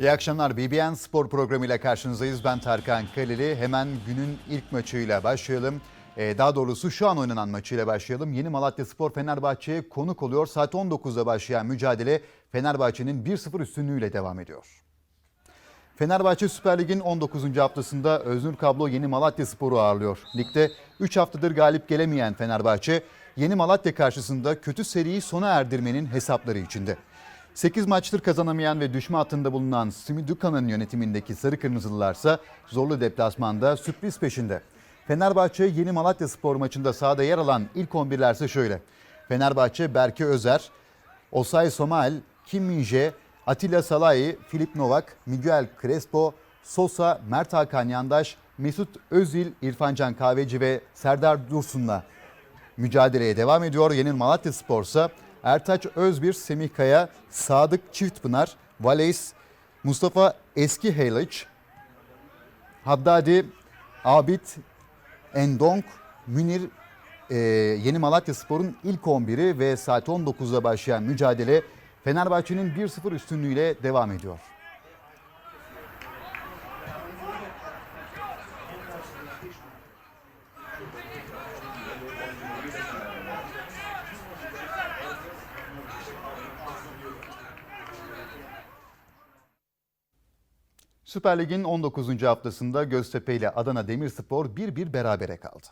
İyi akşamlar. BBN Spor Programı ile karşınızdayız. Ben Tarkan Kaleli. Hemen günün ilk maçıyla başlayalım. Ee, daha doğrusu şu an oynanan maçıyla başlayalım. Yeni Malatya Spor Fenerbahçe'ye konuk oluyor. Saat 19'da başlayan mücadele Fenerbahçe'nin 1-0 üstünlüğüyle devam ediyor. Fenerbahçe Süper Lig'in 19. haftasında Öznur Kablo Yeni Malatya Spor'u ağırlıyor. Ligde 3 haftadır galip gelemeyen Fenerbahçe, Yeni Malatya karşısında kötü seriyi sona erdirmenin hesapları içinde. 8 maçtır kazanamayan ve düşme hattında bulunan Simi Duka'nın yönetimindeki Sarı Kırmızılılarsa zorlu deplasmanda sürpriz peşinde. Fenerbahçe Yeni Malatya Spor maçında sahada yer alan ilk 11'lerse şöyle. Fenerbahçe Berke Özer, Osay Somal, Kim Minje, Atilla Salahi, Filip Novak, Miguel Crespo, Sosa, Mert Hakan Yandaş, Mesut Özil, İrfancan Kahveci ve Serdar Dursun'la mücadeleye devam ediyor. Yeni Malatya Spor'sa Ertaç Özbir, Semih Kaya, Sadık Çiftpınar, Valeis, Mustafa Eski Heyliç, Haddadi, Abid, Endonk, Münir, e, Yeni Malatya Spor'un ilk 11'i ve saat 19'da başlayan mücadele Fenerbahçe'nin 1-0 üstünlüğüyle devam ediyor. Süper Lig'in 19. haftasında Göztepe ile Adana Demirspor 1-1 berabere kaldı.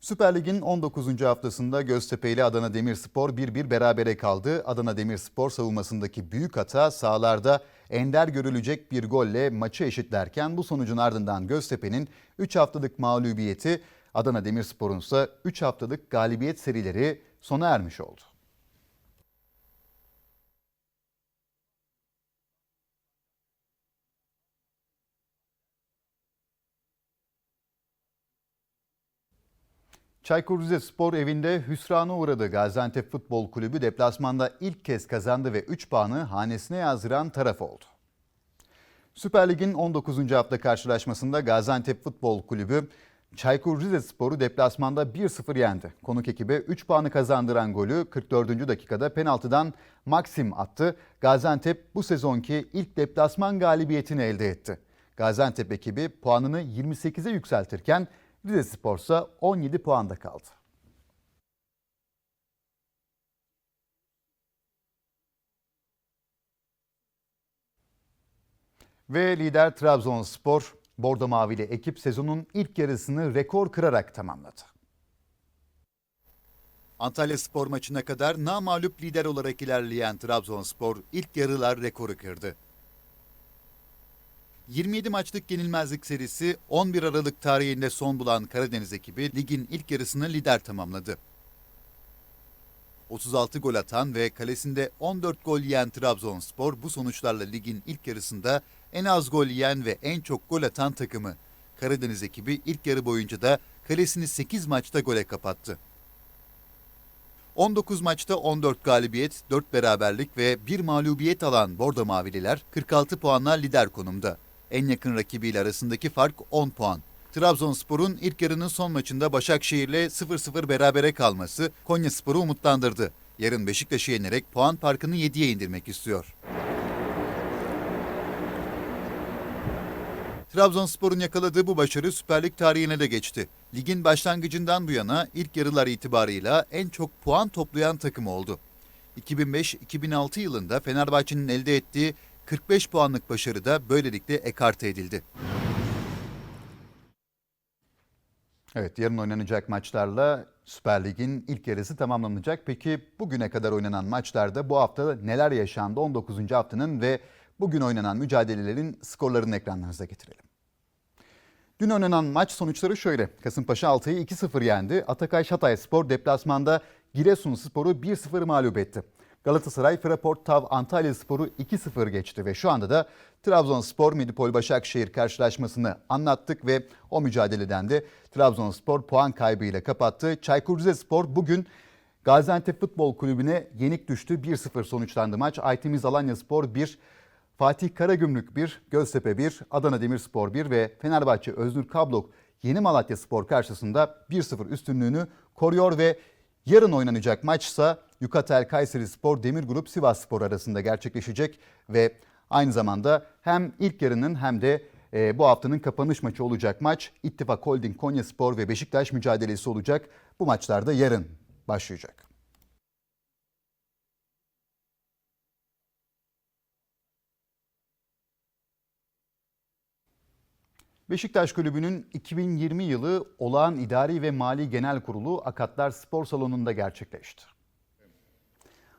Süper Lig'in 19. haftasında Göztepe ile Adana Demirspor 1-1 berabere kaldı. Adana Demirspor savunmasındaki büyük hata sahalarda ender görülecek bir golle maçı eşitlerken bu sonucun ardından Göztepe'nin 3 haftalık mağlubiyeti Adana Demirspor'un ise 3 haftalık galibiyet serileri sona ermiş oldu. Çaykur Rizespor evinde hüsrana uğradı. Gaziantep Futbol Kulübü deplasmanda ilk kez kazandı ve 3 puanı hanesine yazdıran taraf oldu. Süper Lig'in 19. hafta karşılaşmasında Gaziantep Futbol Kulübü Çaykur Rizespor'u deplasmanda 1-0 yendi. Konuk ekibe 3 puanı kazandıran golü 44. dakikada penaltıdan Maxim attı. Gaziantep bu sezonki ilk deplasman galibiyetini elde etti. Gaziantep ekibi puanını 28'e yükseltirken Rizespor ise 17 puanda kaldı. Ve lider Trabzonspor Bordo Mavili ekip sezonun ilk yarısını rekor kırarak tamamladı. Antalya Spor maçına kadar namağlup lider olarak ilerleyen Trabzonspor ilk yarılar rekoru kırdı. 27 maçlık yenilmezlik serisi 11 Aralık tarihinde son bulan Karadeniz ekibi ligin ilk yarısını lider tamamladı. 36 gol atan ve kalesinde 14 gol yiyen Trabzonspor bu sonuçlarla ligin ilk yarısında en az gol yiyen ve en çok gol atan takımı. Karadeniz ekibi ilk yarı boyunca da kalesini 8 maçta gole kapattı. 19 maçta 14 galibiyet, 4 beraberlik ve 1 mağlubiyet alan Bordo Mavililer 46 puanla lider konumda. En yakın rakibiyle arasındaki fark 10 puan. Trabzonspor'un ilk yarının son maçında Başakşehir'le 0-0 berabere kalması Konyaspor'u umutlandırdı. Yarın Beşiktaş'ı yenerek puan farkını 7'ye indirmek istiyor. Trabzonspor'un yakaladığı bu başarı Süper Lig tarihine de geçti. Ligin başlangıcından bu yana ilk yarılar itibarıyla en çok puan toplayan takım oldu. 2005-2006 yılında Fenerbahçe'nin elde ettiği 45 puanlık başarı da böylelikle ekarte edildi. Evet yarın oynanacak maçlarla Süper Lig'in ilk yarısı tamamlanacak. Peki bugüne kadar oynanan maçlarda bu hafta neler yaşandı? 19. haftanın ve bugün oynanan mücadelelerin skorlarını ekranlarınıza getirelim. Dün oynanan maç sonuçları şöyle. Kasımpaşa Altay'ı 2-0 yendi. Atakay Şatay Spor deplasmanda Giresun Spor'u 1-0 mağlup etti. Galatasaray Fraport Tav Antalya Spor'u 2-0 geçti ve şu anda da Trabzonspor Medipol Başakşehir karşılaşmasını anlattık ve o mücadeleden de Trabzonspor puan kaybıyla kapattı. Çaykur Rizespor bugün Gaziantep Futbol Kulübü'ne yenik düştü. 1-0 sonuçlandı maç. Aytemiz Alanya Spor 1, Fatih Karagümrük 1, Göztepe 1, Adana Demirspor 1 ve Fenerbahçe Öznur Kablok Yeni Malatya Spor karşısında 1-0 üstünlüğünü koruyor ve yarın oynanacak maçsa Yukatel Kayseri Spor Demir Grup Sivas Spor arasında gerçekleşecek ve Aynı zamanda hem ilk yarının hem de e, bu haftanın kapanış maçı olacak maç İttifak Holding Konyaspor ve Beşiktaş mücadelesi olacak. Bu maçlarda yarın başlayacak. Beşiktaş Kulübü'nün 2020 yılı olağan idari ve mali genel kurulu Akatlar Spor Salonu'nda gerçekleşti.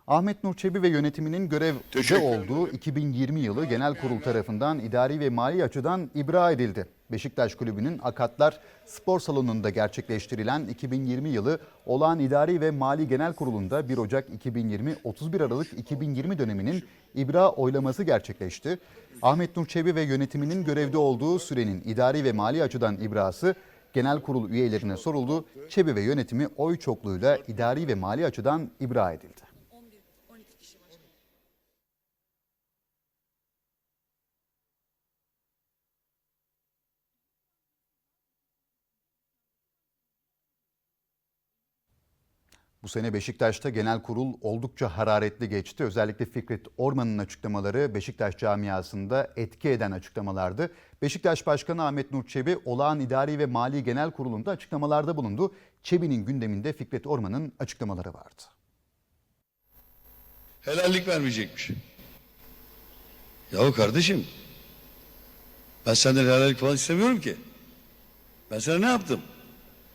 Ahmet Nur Çebi ve yönetiminin görevde olduğu 2020 yılı genel kurul tarafından idari ve mali açıdan ibra edildi. Beşiktaş Kulübü'nün Akatlar Spor Salonu'nda gerçekleştirilen 2020 yılı olağan idari ve mali genel kurulunda 1 Ocak 2020 31 Aralık 2020 döneminin ibra oylaması gerçekleşti. Ahmet Nur Çebi ve yönetiminin görevde olduğu sürenin idari ve mali açıdan ibrası genel kurul üyelerine soruldu. Çebi ve yönetimi oy çokluğuyla idari ve mali açıdan ibra edildi. Bu sene Beşiktaş'ta genel kurul oldukça hararetli geçti. Özellikle Fikret Orman'ın açıklamaları Beşiktaş camiasında etki eden açıklamalardı. Beşiktaş Başkanı Ahmet Nur Çebi olağan idari ve mali genel kurulunda açıklamalarda bulundu. Çebi'nin gündeminde Fikret Orman'ın açıklamaları vardı. Helallik vermeyecekmiş. Yahu kardeşim ben senden helallik falan istemiyorum ki. Ben sana ne yaptım?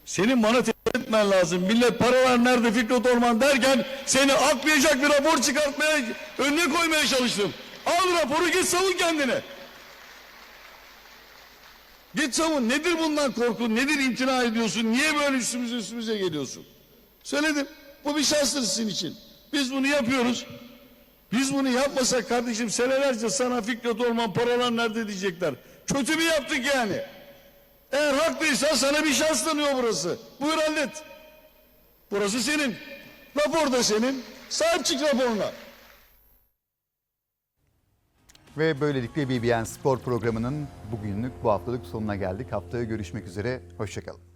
Senin bana etmen lazım. Millet paralar nerede Fikret Orman derken seni aklayacak bir rapor çıkartmaya önüne koymaya çalıştım. Al raporu git savun kendine. Git savun. Nedir bundan korkun? Nedir imtina ediyorsun? Niye böyle üstümüze üstümüze geliyorsun? Söyledim. Bu bir şanstır sizin için. Biz bunu yapıyoruz. Biz bunu yapmasak kardeşim senelerce sana Fikret Orman paralar nerede diyecekler. Kötü mü yaptık yani? Eğer haklıysan sana bir şans tanıyor burası. Buyur hallet. Burası senin. Rapor da senin. Sahip çık raporuna. Ve böylelikle BBN Spor programının bugünlük bu haftalık sonuna geldik. Haftaya görüşmek üzere. Hoşçakalın.